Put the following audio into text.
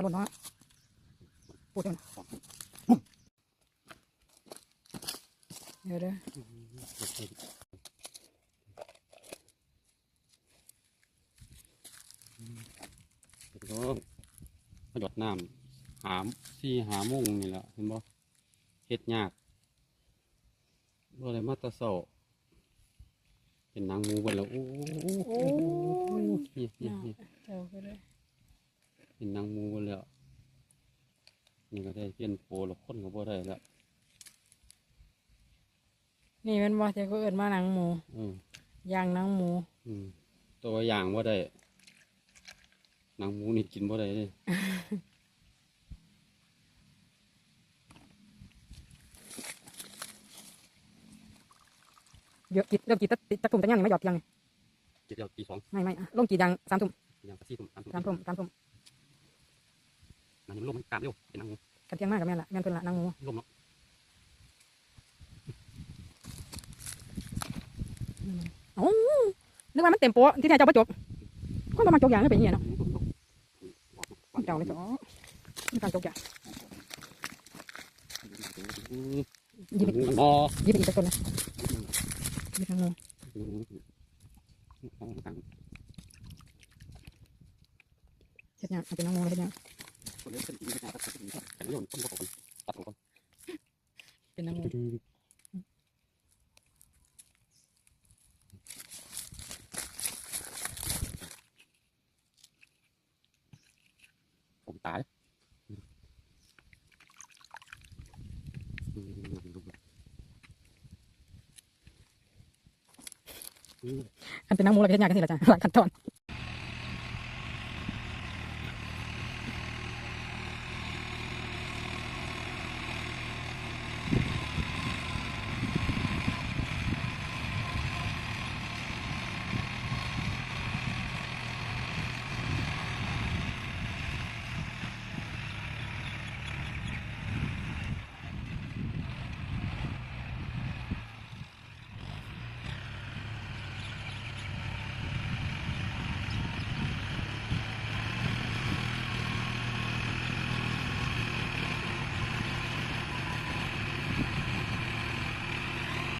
ระโดดเนาะพูดเดี๋ยวนะเดี๋ยวเด้อก็ประหยดน้ำหามสี่หาโมงนี่แหละเห็นบ่เฮ็ดยากบ่ได้มาแตะเสาเป็นนางหมูเบิ่นแล้วโอ้โหนี่นี่นี่เจ้าก็ได้เป็นนางหมูเบิ่ นแล้วนี่ก็ได้เปลี่ยนโปรแล้วคนก็บ่ได้แล้วนี่แมันบ่เจ้าก็เอิ้นมาหนังหมูเออย่างหนังหมู อืมตัวอย่างบ่ได้นางหมูนี่กินบ่ได้เลยเยอะกินเริ่มกินตะตะตุ่มตะย่างนี่ไม่หยอดเพียงนี่กินแล้วตีสองไม่ไม่อะลงกี่อย่างสามทุ่มอย่างสี่ทุ่มสามทุ่มสามทุ่มสามทุ่ม มันยังลมมันกล้ามเร็วเป็นนางหมูกันเที่ยงมากกับแม่นละแม่นเพิ่นละหนังหมูลมเนาะเอ้านึกว่ามันเต็มโป๊ะที่แท้เจ้าบ่จกคนบ่มาจกอย่างนี่เป็นอยังไงเนาะเจ้าเลยจ้ะนี่การจกอย่างหยิบไปอ๋อหยิบไปอีกสักคนนะหยิบหนังหมูเฮ็ดหยัง เอาเป็นหนังหมูเลยเฮ็ดหยังเป็นนังหมูผมตายอันเป็นนังหมูล้วก็เฮ็ดหยังกันนี่ล่ะจ้ะหลายขั้นตอน